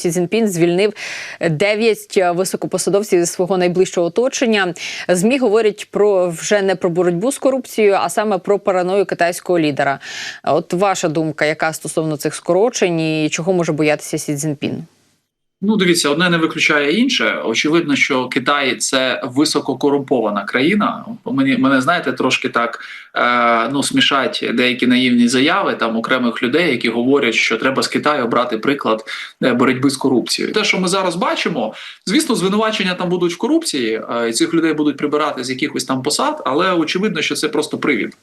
Сі Цзіньпін звільнив 9 високопосадовців зі свого найближчого оточення. Змі говорять про вже не про боротьбу з корупцією, а саме про параною китайського лідера. От ваша думка, яка стосовно цих скорочень і чого може боятися Сі Цзіньпін? Ну, дивіться, одне не виключає інше. Очевидно, що Китай це висококорумпована країна. Мені мене знаєте, трошки так е, ну смішать деякі наївні заяви там окремих людей, які говорять, що треба з Китаю брати приклад е, боротьби з корупцією. Те, що ми зараз бачимо, звісно, звинувачення там будуть в корупції, е, і цих людей будуть прибирати з якихось там посад, але очевидно, що це просто привід.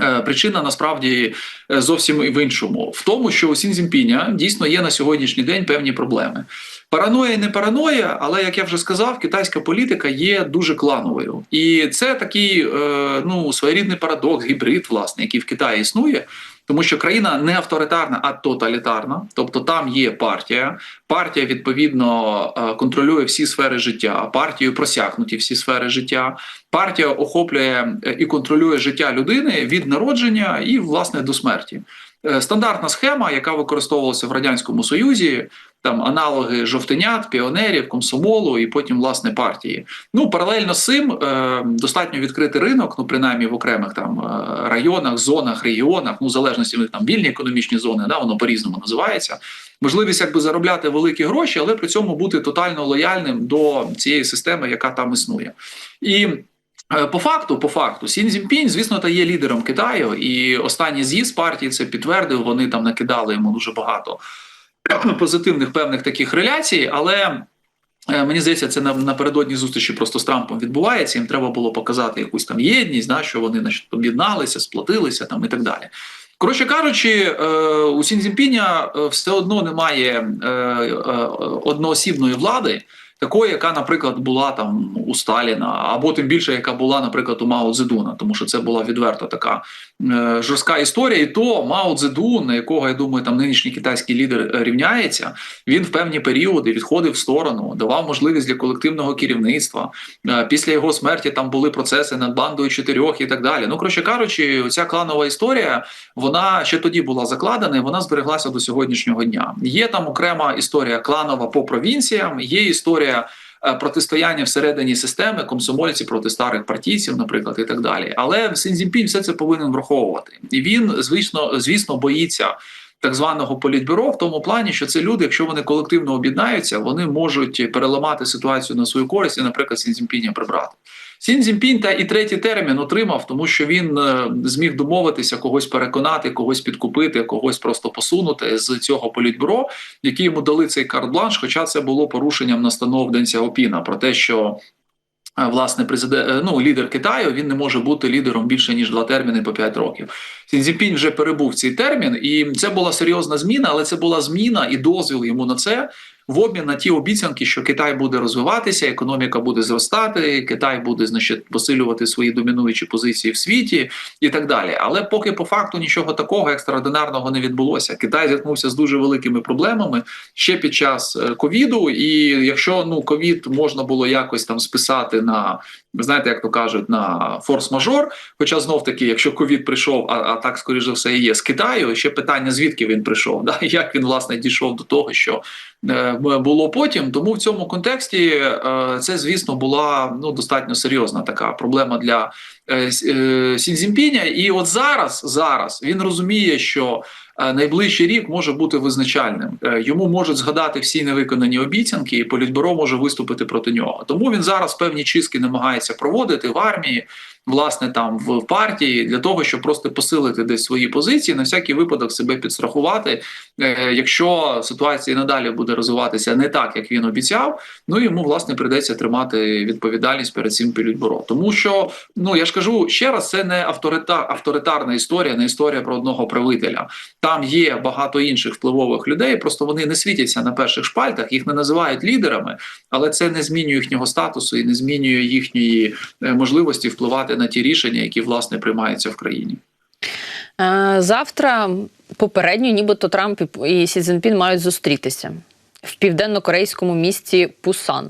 Е, Причина насправді е, зовсім в іншому, в тому, що у Сінзімпіня дійсно є на сьогоднішній день певні проблеми. Параноя і не параноя, але як я вже сказав, китайська політика є дуже клановою, і це такий е, ну своєрідний парадокс, гібрид, власне, який в Китаї існує. Тому що країна не авторитарна, а тоталітарна, тобто там є партія. Партія відповідно е, контролює всі сфери життя. Партією просякнуті всі сфери життя. Партія охоплює е, і контролює життя людини від народження і власне до смерті. Е, Стандартна схема, яка використовувалася в радянському союзі, там аналоги жовтенят, піонерів, комсомолу і потім власне партії. Ну паралельно з цим е, достатньо відкрити ринок, ну принаймні в окремих там е, районах, зонах, регіонах, ну в залежності них там вільні економічні зони, да воно по різному називається. Можливість якби заробляти великі гроші, але при цьому бути тотально лояльним до цієї системи, яка там існує, і Е, По факту, по факту, Сін Цзіньпінь, звісно, та є лідером Китаю, і останній з'їзд партії це підтвердив. Вони там накидали йому дуже багато позитивних певних таких реляцій, але. е, Мені здається, це на- напередодні зустрічі просто з Трампом відбувається. Їм треба було показати якусь там єдність, да, що вони значить, об'єдналися, сплотилися там і так далі. Коротше кажучи, е, у Сінзімпіня е, все одно немає одноосібної влади, такої, яка, наприклад, була там у Сталіна, або тим більше, яка була, наприклад, у Мао Цзедуна, тому що це була відверто така е, жорстка історія. І то Мао Цзедун, на якого я думаю, там нинішній китайський лідер е, рівняється, він в певні періоди відходив в сторону, давав можливість для колективного керівництва. Е, Після його смерті там були процеси над бандою чотирьох і так далі. Ну, коротше кажучи, ця кланова історія, вона ще тоді була закладена, і вона збереглася до сьогоднішнього дня. Є там окрема історія кланова по провінціям, є історія. Е, Протистояння всередині системи, комсомольці проти старих партійців, наприклад, і так далі. Але Сінзімпінь все це повинен враховувати, і він, звісно, звісно, боїться так званого політбюро в тому плані, що це люди, якщо вони колективно об'єднаються, вони можуть переламати ситуацію на свою користь і, наприклад, Сінзімпіня прибрати. Сін Цзіньпінь та і третій термін отримав, тому що він е, зміг домовитися, когось переконати, когось підкупити, когось просто посунути з цього політбюро, які йому дали цей карт-бланш. Хоча це було порушенням настанов Ден Сяопіна про те, що е, власне президент, ну лідер Китаю він не може бути лідером більше ніж два терміни по п'ять років. Сінзіпінь вже перебув цей термін, і це була серйозна зміна, але це була зміна і дозвіл йому на це в обмін на ті обіцянки, що Китай буде розвиватися, економіка буде зростати, Китай буде значить посилювати свої домінуючі позиції в світі і так далі. Але поки по факту нічого такого екстраординарного не відбулося. Китай зіткнувся з дуже великими проблемами ще під час е, ковіду. І якщо ну ковід можна було якось там списати на ви знаєте, як то кажуть, на форс-мажор. Хоча знов таки, якщо ковід прийшов, а, а так скоріше за все і є з Китаю, ще питання звідки він прийшов, да як він власне дійшов до того, що е, було потім. Тому в цьому контексті е, це, звісно, була ну достатньо серйозна така проблема для е, е, Сінзімпіня. І от зараз, зараз він розуміє, що найближчий рік може бути визначальним. Е, Йому можуть згадати всі невиконані обіцянки, і політбюро може виступити проти нього. Тому він зараз певні чистки намагається проводити в армії, власне, там в партії для того, щоб просто посилити десь свої позиції, на всякий випадок себе підстрахувати. Е, Якщо ситуація надалі буде розвиватися не так, як він обіцяв, ну йому власне прийдеться тримати відповідальність перед цим політбюро. Тому що ну я ж кажу ще раз, це не авторитар, авторитарна історія, не історія про одного правителя. Там є багато інших впливових людей, просто вони не світяться на перших шпальтах, їх не називають лідерами, але це не змінює їхнього статусу і не змінює їхньої е, можливості впливати на ті рішення, які власне приймаються в країні. Е, Завтра попередньо, нібито Трамп і- Сі Цзіньпін мають зустрітися в південно-корейському місті Пусан.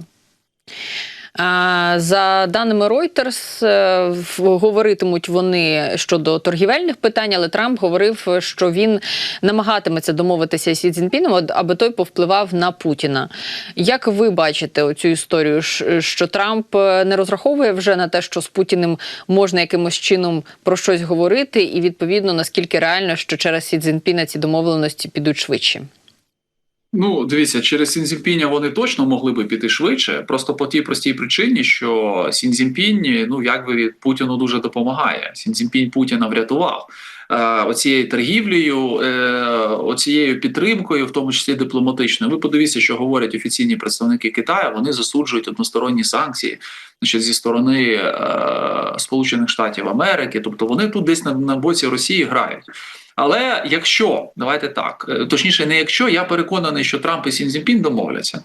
За даними Reuters, е, говоритимуть вони щодо торгівельних питань, але Трамп говорив, що він намагатиметься домовитися з Цзіньпіном, аби той повпливав на Путіна. Як ви бачите оцю історію? Що Трамп е, не розраховує вже на те, що з Путіним можна якимось чином про щось говорити, і відповідно наскільки реально, що через Сі Цзіньпіна ці домовленості підуть швидше? Ну, дивіться, через Сінзімпіня вони точно могли би піти швидше, просто по тій простій причині, що Сінзімпінь, ну якби від Путіну дуже допомагає. Сінзімпінь Путіна врятував. Е, Оцією торгівлею, е, оцією підтримкою, в тому числі дипломатичною. Ви подивіться, що говорять офіційні представники Китаю. Вони засуджують односторонні санкції, значить, зі сторони е, Сполучених Штатів Америки. Тобто вони тут десь на, на боці Росії грають. Але якщо давайте так, е, точніше, не якщо я переконаний, що Трамп і Сінзімпін домовляться.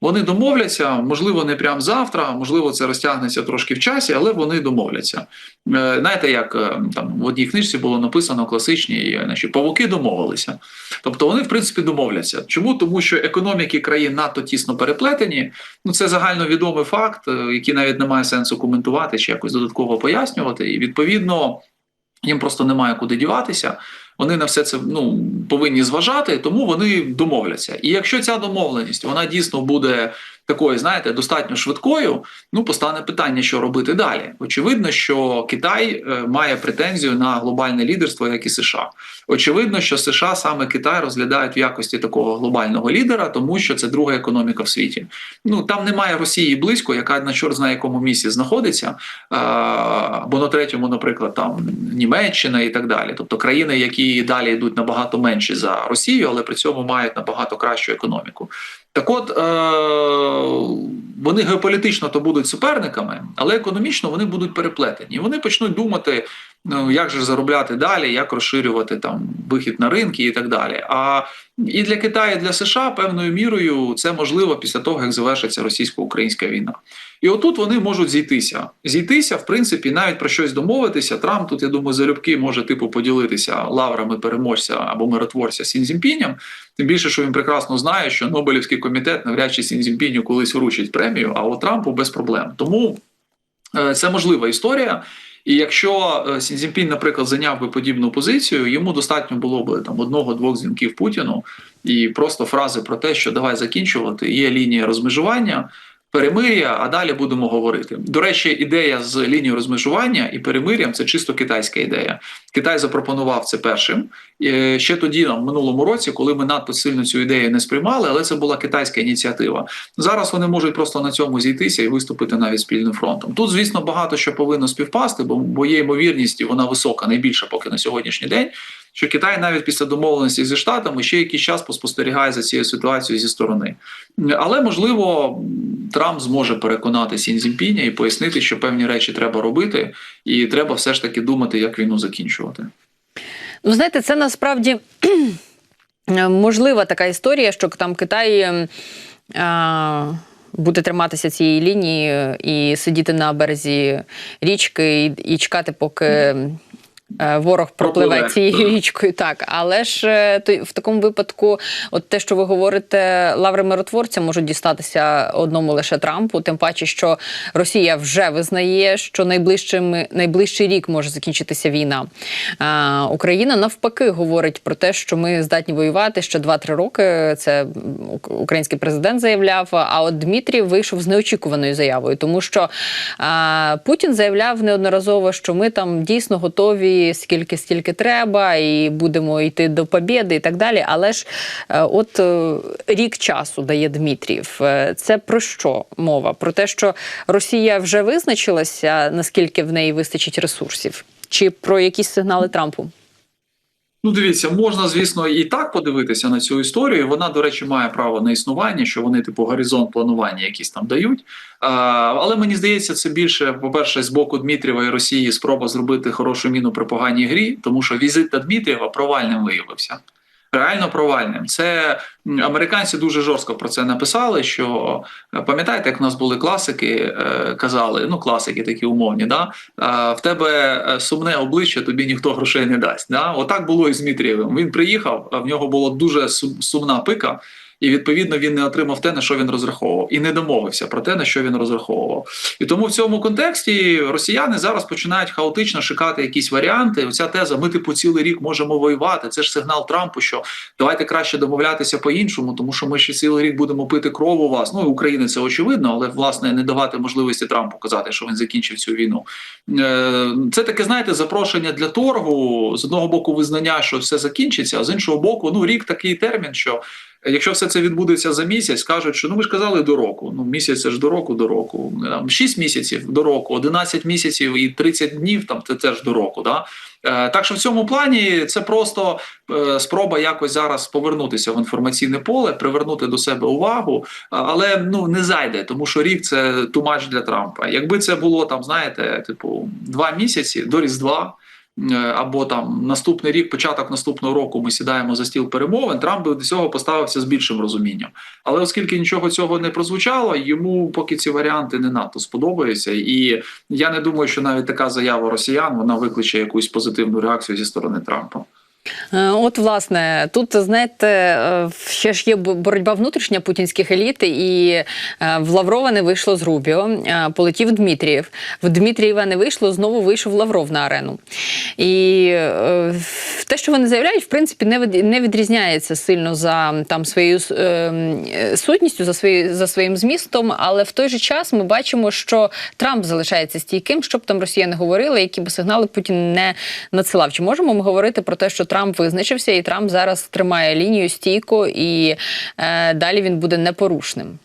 Вони домовляться, можливо, не прямо завтра, можливо, це розтягнеться трошки в часі, але вони домовляться. Е, Знаєте, як е, там в одній книжці було написано класичні, значить, павуки домовилися. Тобто вони, в принципі, домовляться. Чому? Тому що економіки країн надто тісно переплетені. Ну це загальновідомий факт, який навіть немає сенсу коментувати чи якось додатково пояснювати. І відповідно їм просто немає куди діватися. Вони на все це ну повинні зважати, тому вони домовляться. І якщо ця домовленість вона дійсно буде такою, знаєте, достатньо швидкою, ну постане питання, що робити далі. Очевидно, що Китай е, має претензію на глобальне лідерство, як і США. Очевидно, що США саме Китай розглядають в якості такого глобального лідера, тому що це друга економіка в світі. Ну там немає Росії близько, яка на чорт знає якому місці знаходиться, або на третьому, наприклад, там Німеччина і так далі. Тобто країни, які далі йдуть набагато менші за Росію, але при цьому мають набагато кращу економіку. Так от е, вони геополітично то будуть суперниками, але економічно вони будуть переплетені. І вони почнуть думати, ну як же заробляти далі, як розширювати там вихід на ринки і так далі. А і для Китаю, і для США певною мірою це можливо після того, як завершиться російсько-українська війна. І отут вони можуть зійтися. Зійтися, в принципі, навіть про щось домовитися. Трамп тут, я думаю, залюбки може типу поділитися лаврами переможця або миротворця Сінзімпіням. Тим більше, що він прекрасно знає, що Нобелівський комітет навряд чи Сінзімпіню колись вручить премію, а от Трампу без проблем. Тому е, це можлива історія. І якщо е, наприклад, зайняв би подібну позицію, йому достатньо було б там одного-двох дзвінків Путіну і просто фрази про те, що давай закінчувати, є лінія розмежування. Перемир'я, а далі будемо говорити. До речі, ідея з лінією розмежування і перемир'ям це чисто китайська ідея. Китай запропонував це першим Е, ще тоді, в минулому році, коли ми надто сильно цю ідею не сприймали, але це була китайська ініціатива. Зараз вони можуть просто на цьому зійтися і виступити навіть спільним фронтом. Тут, звісно, багато що повинно співпасти, бо, є ймовірність, і вона висока, найбільша поки на сьогоднішній день. Що Китай навіть після домовленості зі штатами ще якийсь час поспостерігає за цією ситуацією зі сторони. Але можливо, Трамп зможе переконати Сінзімпіня і пояснити, що певні речі треба робити, і треба все ж таки думати, як війну закінчувати. Ну, знаєте, це насправді можлива така історія, що там Китай ем, а, буде триматися цієї лінії і сидіти на березі річки і, і чекати, поки. Е, Ворог пропливе Пропливе, цією річкою, так. Але ж е, то в такому випадку, от те, що ви говорите, лаври миротворця можуть дістатися одному лише Трампу. Тим паче, що Росія вже визнає, що найближчим найближчий рік може закінчитися війна. А, Україна навпаки говорить про те, що ми здатні воювати ще 2-3 роки. Це український президент заявляв. А от Дмитрій вийшов з неочікуваною заявою, тому що а, Путін заявляв неодноразово, що ми там дійсно готові скільки стільки треба, і будемо йти до побєди, і так далі. Але ж е, от е, рік часу дає Дмитрієв. Е, Це про що мова? Про те, що Росія вже визначилася, наскільки в неї вистачить ресурсів, чи про якісь сигнали Трампу? Ну, дивіться, можна, звісно, і так подивитися на цю історію. Вона, до речі, має право на існування, що вони, типу, горизонт планування якісь там дають. А, але мені здається, це більше, по-перше, з боку Дмитрієва і Росії спроба зробити хорошу міну при поганій грі, тому що візит на Дмитрієва провальним виявився. Реально провальним. Це американці дуже жорстко про це написали. Що е, пам'ятаєте, як в нас були класики, е, казали, ну класики такі умовні, да? в тебе е, сумне обличчя, тобі ніхто грошей не дасть. Да? Отак було і з Дмитрієвим. Він приїхав, в нього була дуже сумна пика. І відповідно він не отримав те, на що він розраховував, і не домовився про те, на що він розраховував. І тому в цьому контексті росіяни зараз починають хаотично шукати якісь варіанти. Оця теза: ми типу цілий рік можемо воювати. Це ж сигнал Трампу, що давайте краще домовлятися по-іншому, тому що ми ще цілий рік будемо пити кров у вас. Ну України це очевидно, але власне не давати можливості Трампу казати, що він закінчив цю війну. Е, Це таке, знаєте, запрошення для торгу з одного боку, визнання, що все закінчиться, а з іншого боку, ну рік такий термін, що. Якщо все це відбудеться за місяць, кажуть, що ну ви ж казали до року. Ну місяць це ж до року, до року. Там 6 місяців до року, 11 місяців і 30 днів. Там це теж до року. Да? Е, так що в цьому плані це просто е, спроба якось зараз повернутися в інформаційне поле, привернути до себе увагу, але ну не зайде, тому що рік це тумач для Трампа. Якби це було там, знаєте, типу два місяці до Різдва. Е, Або там наступний рік, початок наступного року, ми сідаємо за стіл перемовин. Трамп до цього поставився з більшим розумінням. Але оскільки нічого цього не прозвучало, йому поки ці варіанти не надто сподобаються. І я не думаю, що навіть така заява росіян вона викличе якусь позитивну реакцію зі сторони Трампа. Е, От, власне, тут знаєте, е, ще ж є боротьба внутрішня путінських еліт, і е, в Лаврова не вийшло з Рубіо, полетів Дмитрієв. В Дмитрієва не вийшло, знову вийшов Лавров на арену. І те, що вони заявляють, в принципі, не відрізняється сильно за там своєю сутністю, за свої, за своїм змістом. Але в той же час ми бачимо, що Трамп залишається стійким, щоб там росіяни говорили, які б сигнали Путін не надсилав. Чи можемо ми говорити про те, що Трамп визначився, і Трамп зараз тримає лінію стійко, і е, далі він буде непорушним?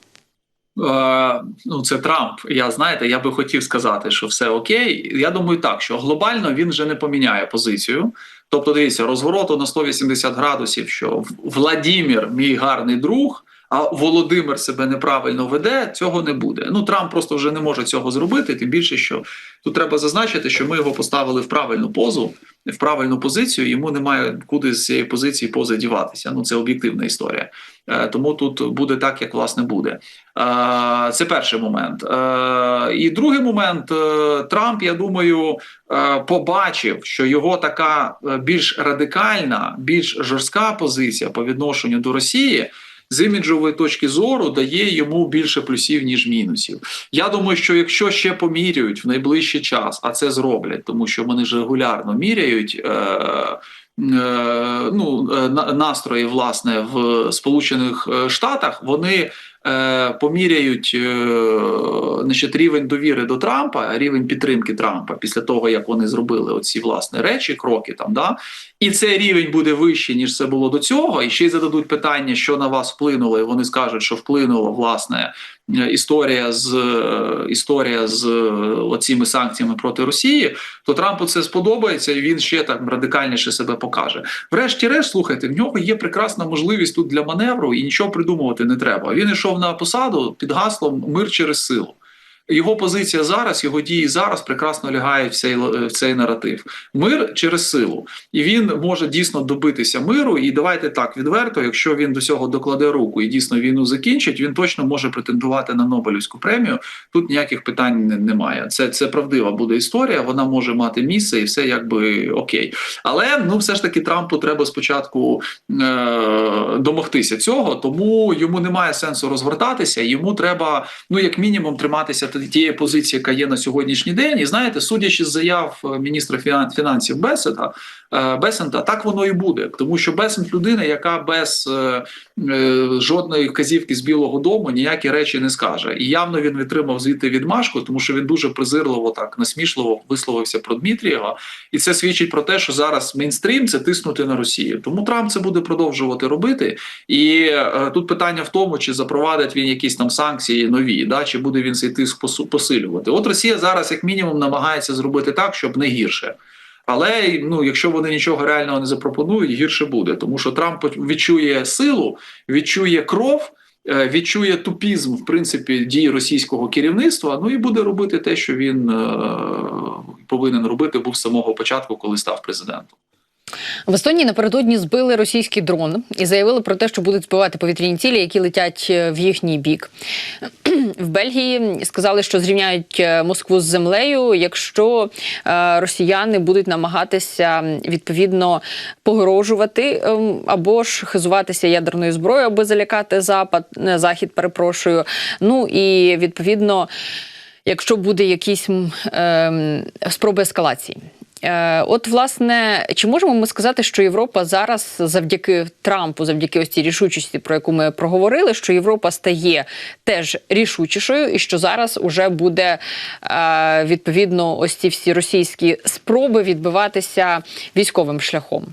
Е, ну, це Трамп. Я знаєте, я би хотів сказати, що все окей. Я думаю, так що глобально він вже не поміняє позицію. Тобто, дивіться, розвороту на 180 градусів, що Владімір, мій гарний друг, а Володимир себе неправильно веде, цього не буде. Ну Трамп просто вже не може цього зробити. Тим більше, що тут треба зазначити, що ми його поставили в правильну позу, в правильну позицію. Йому немає куди з цієї позиції пози діватися. Ну це об'єктивна історія. Е, Тому тут буде так, як власне буде. Е, Це перший момент. Е, І другий момент Трамп, я думаю, побачив, що його така більш радикальна, більш жорстка позиція по відношенню до Росії. З іміджової точки зору дає йому більше плюсів ніж мінусів. Я думаю, що якщо ще поміряють в найближчий час, а це зроблять, тому що вони ж регулярно міряють. Е- е, Ну, е, настрої власне в Сполучених е, Штатах вони поміряють е, значить, рівень довіри до Трампа, рівень підтримки Трампа після того, як вони зробили оці власне речі, кроки там, да і цей рівень буде вищий ніж це було до цього. І ще й зададуть питання, що на вас вплинуло, і вони скажуть, що вплинуло власне е, історія з е, історія з е, оціми санкціями проти Росії. То Трампу це сподобається, і він ще так радикальніше себе покаже. Врешті-решт, слухайте, в нього є прекрасна можливість тут для маневру, і нічого придумувати не треба. Він йшов на посаду під гаслом Мир через силу. Його позиція зараз, його дії зараз прекрасно лягають в цей в цей наратив. Мир через силу, і він може дійсно добитися миру. І давайте так відверто. Якщо він до цього докладе руку і дійсно війну закінчить, він точно може претендувати на Нобелівську премію. Тут ніяких питань не- немає. Це це правдива буде історія. Вона може мати місце, і все якби окей. Але ну все ж таки Трампу треба спочатку е- домогтися цього, тому йому немає сенсу розвертатися. Йому треба, ну як мінімум, триматися тієї позиції, яка є на сьогоднішній день. І знаєте, судячи з заяв е, міністра фінан- фінансів Бесета, Бесента, так воно і буде, тому що Бесент людина, яка без е, е, жодної вказівки з Білого Дому ніякі речі не скаже. І явно він відтримав звідти відмашку, тому що він дуже презирливо так насмішливо висловився про Дмитрієва, і це свідчить про те, що зараз мейнстрім це тиснути на Росію. Тому Трамп це буде продовжувати робити. І е, тут питання в тому, чи запровадить він якісь там санкції нові, да чи буде він цей тиск посилювати. От Росія зараз, як мінімум, намагається зробити так, щоб не гірше. Але ну, якщо вони нічого реального не запропонують, гірше буде, тому що Трамп відчує силу, відчує кров. е, Відчує тупізм в принципі дії російського керівництва, ну і буде робити те, що він е, повинен робити був з самого початку, коли став президентом. В Естонії напередодні збили російський дрон і заявили про те, що будуть збивати повітряні цілі, які летять е, в їхній бік. В Бельгії сказали, що зрівняють е, Москву з землею, якщо е, росіяни будуть намагатися відповідно погрожувати ем, або ж хизуватися ядерною зброєю, аби залякати запад, е, захід, перепрошую. Ну і відповідно, якщо буде якісь ем, спроби ескалації. Е, От, власне, чи можемо ми сказати, що Європа зараз, завдяки Трампу, завдяки ось цій рішучості, про яку ми проговорили, що Європа стає теж рішучішою, і що зараз уже буде е, відповідно ось ці всі російські спроби відбиватися військовим шляхом?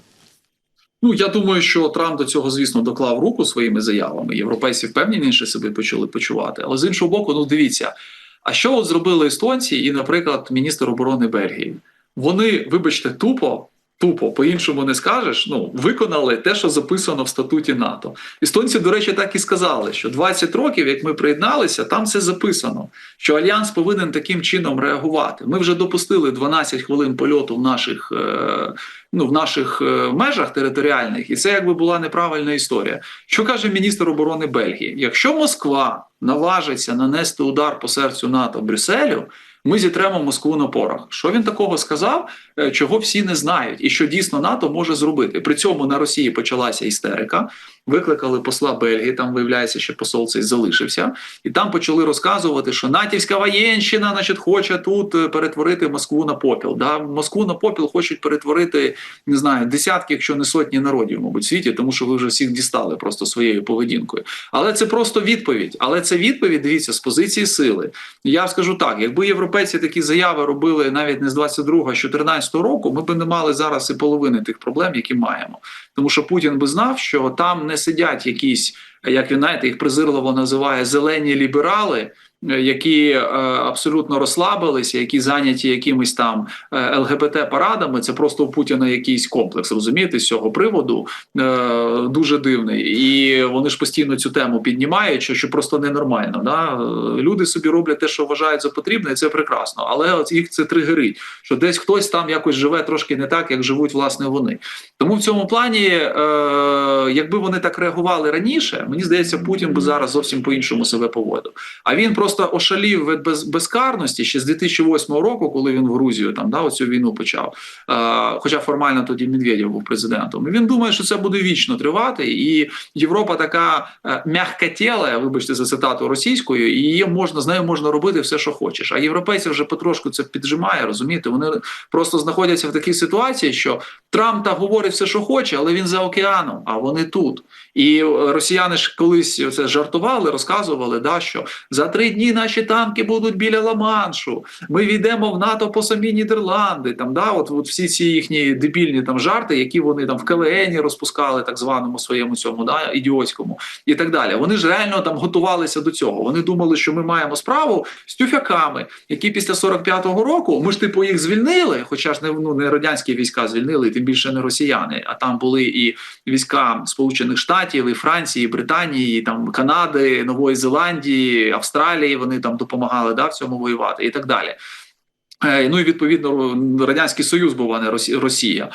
Ну я думаю, що Трамп до цього, звісно, доклав руку своїми заявами. Європейці впевненіше себе почали почувати. Але з іншого боку, ну дивіться, а що от зробили естонці і, наприклад, міністр оборони Бельгії? Вони, вибачте, тупо. Тупо по-іншому не скажеш. Ну виконали те, що записано в статуті НАТО. Естонці, до речі, так і сказали, що 20 років, як ми приєдналися, там це записано. Що альянс повинен таким чином реагувати. Ми вже допустили 12 хвилин польоту в наших е, ну в наших е, межах територіальних, і це якби була неправильна історія. Що каже міністр оборони Бельгії? Якщо Москва наважиться нанести удар по серцю НАТО Брюсселю, ми зітремо Москву на порах. Що він такого сказав, е, чого всі не знають, і що дійсно НАТО може зробити? При цьому на Росії почалася істерика. Викликали посла Бельгії, там виявляється, що посол цей залишився, і там почали розказувати, що натівська воєнщина, значить, хоче тут е, перетворити Москву на попіл. Да? Москву на попіл хочуть перетворити не знаю, десятки, якщо не сотні народів, мабуть, в світі, тому що ви вже всіх дістали просто своєю поведінкою. Але це просто відповідь. Але це відповідь, дивіться, з позиції сили. Я скажу так: якби європейці такі заяви робили навіть не з 22-го, а з 14 року, ми б не мали зараз і половини тих проблем, які маємо. Тому що Путін би знав, що там не сидять якісь, як він знаєте, їх презирливо називає зелені ліберали. Які е, абсолютно розслабилися, які зайняті якимись там е, ЛГБТ парадами, це просто у Путіна якийсь комплекс, розумієте, з цього приводу е, дуже дивний. І вони ж постійно цю тему піднімають, що, що просто ненормально. Да? Люди собі роблять те, що вважають за потрібне, і це прекрасно. Але от їх це тригерить, що десь хтось там якось живе трошки не так, як живуть власне вони. Тому в цьому плані, якби вони так реагували раніше, мені здається, Путін би зараз зовсім по-іншому себе поводив. А він просто ошалів від без, безкарності ще з 2008 року, коли він в Грузію там да, оцю війну почав. Е, хоча формально тоді Медведєв був президентом. І він думає, що це буде вічно тривати, і Європа така е, м'яккатєла, вибачте за цитату російською, і її можна з нею можна робити все, що хочеш. А європейці вже потрошку це піджимає, розумієте? Вони просто знаходяться в такій ситуації, що Трамп та говорить все, що хоче, але він за океаном, а вони тут. І е, росіяни ж колись це жартували, розказували, да, що за три дні наші танки будуть біля Ла-Маншу, Ми війдемо в НАТО по самі Нідерланди. Там да, от, от всі ці їхні дебільні там жарти, які вони там в КВН розпускали, так званому своєму цьому да, ідіотському, і так далі. Вони ж реально там готувалися до цього. Вони думали, що ми маємо справу з тюфяками, які після 45-го року ми ж типу їх звільнили, хоча ж не ну не радянські війська звільнили, тим більше не росіяни, а там були і війська Сполучених Штатів, і Франції, і Британії, і там Канади, Нової Зеландії, Австралії. Вони там допомагали да, в цьому воювати і так далі. Е, Ну і відповідно радянський союз був а не Росія.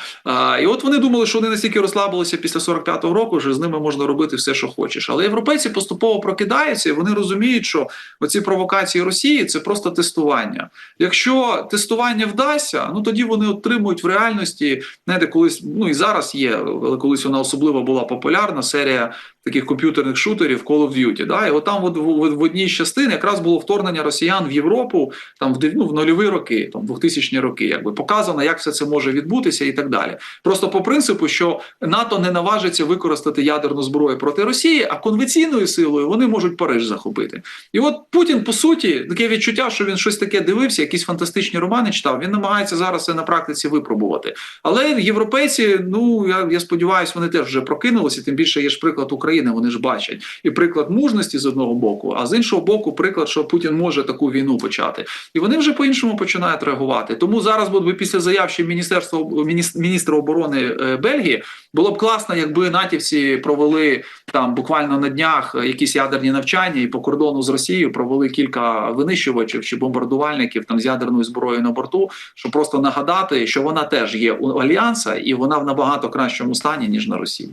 І от вони думали, що вони настільки розслабилися після 45-го року, що з ними можна робити все, що хочеш. Але європейці поступово прокидаються, і вони розуміють, що оці провокації Росії це просто тестування. Якщо тестування вдасться, ну тоді вони отримують в реальності. Знаєте, колись ну і зараз є, але колись вона особливо була популярна серія таких комп'ютерних шутерів Call of Duty. Да? І от там от, в, в, одній з частин якраз було вторгнення росіян в Європу там в ну, в нульові роки, там 2000 роки, якби показано, як все це може відбутися і так далі. Просто по принципу, що НАТО не наважиться використати ядерну зброю проти Росії, а конвенційною силою вони можуть Париж захопити. І от Путін, по суті, таке відчуття, що він щось таке дивився, якісь фантастичні романи читав. Він намагається зараз це на практиці випробувати. Але європейці, ну я, я сподіваюся, вони теж вже прокинулися. Тим більше є ж приклад України. України вони ж бачать і приклад мужності з одного боку, а з іншого боку, приклад, що Путін може таку війну почати, і вони вже по-іншому починають реагувати. Тому зараз, би після заяв ще міністерства міністра оборони е, Бельгії, було б класно, якби натівці провели там буквально на днях е, якісь ядерні навчання і по кордону з Росією провели кілька винищувачів чи бомбардувальників там з ядерною зброєю на борту, щоб просто нагадати, що вона теж є у альянса, і вона в набагато кращому стані ніж на Росії.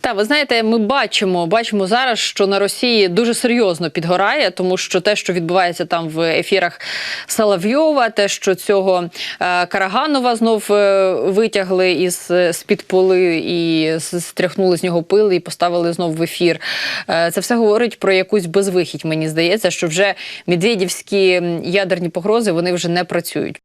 Та ви знаєте, ми бачимо, бачимо зараз, що на Росії дуже серйозно підгорає, тому що те, що відбувається там в ефірах Соловйова, те, що цього е, Караганова знов е, витягли із з під поли і стряхнули з нього пил і поставили знов в ефір. Е, це все говорить про якусь безвихідь. Мені здається, що вже медведівські ядерні погрози вони вже не працюють.